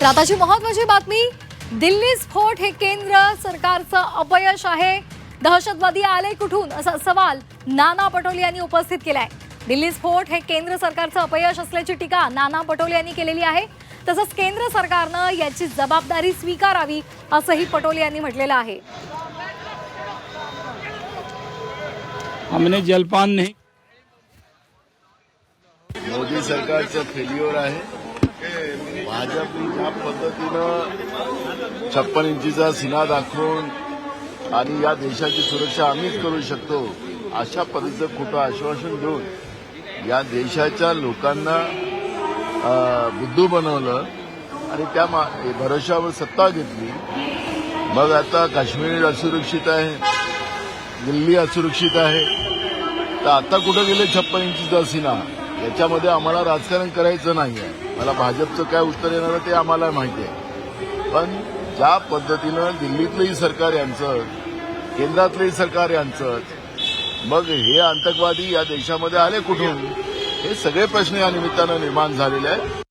तर आताची महत्वाची बातमी दिल्ली स्फोट हे केंद्र सरकारचं अपयश आहे. दहशतवादी आले कुठून? असा सवाल नाना पटोले यांनी उपस्थित केलाय. दिल्ली स्फोट हे केंद्र सरकारचं अपयश असल्याची टीका नाना पटोले यांनी केलेली आहे. तसंच केंद्र सरकारनं याची जबाबदारी स्वीकारावी असंही पटोले यांनी म्हटलेलं आहे. हमने जलपान नहीं मोदी सरकारचं फेल्युअर आहे. भाजप ज्या पद्धतीनं छप्पन इंचीचा सिना दाखवून आणि या देशाची सुरक्षा आम्हीच करू शकतो अशा पद्धतीचं खोटं आश्वासन देऊन या देशाच्या लोकांना बुद्धू बनवलं आणि त्या मा- भरोशावर सत्ता घेतली. मग आता काश्मीर असुरक्षित आहे दिल्ली असुरक्षित आहे. तर आता कुठं गेले छप्पन इंचीचा सिना? याच्यामध्ये आम्हाला राजकारण करायचं नाही आहे मला भाजपचं काय उत्तर येणार ते आम्हाला माहिती आहे. पण ज्या पद्धतीनं दिल्लीतलंही सरकार यांचं केंद्रातलंही सरकार यांचं मग हे आतंकवादी या देशामध्ये आले कुठून? हे सगळे प्रश्न या निमित्तानं निर्माण झालेले आहेत.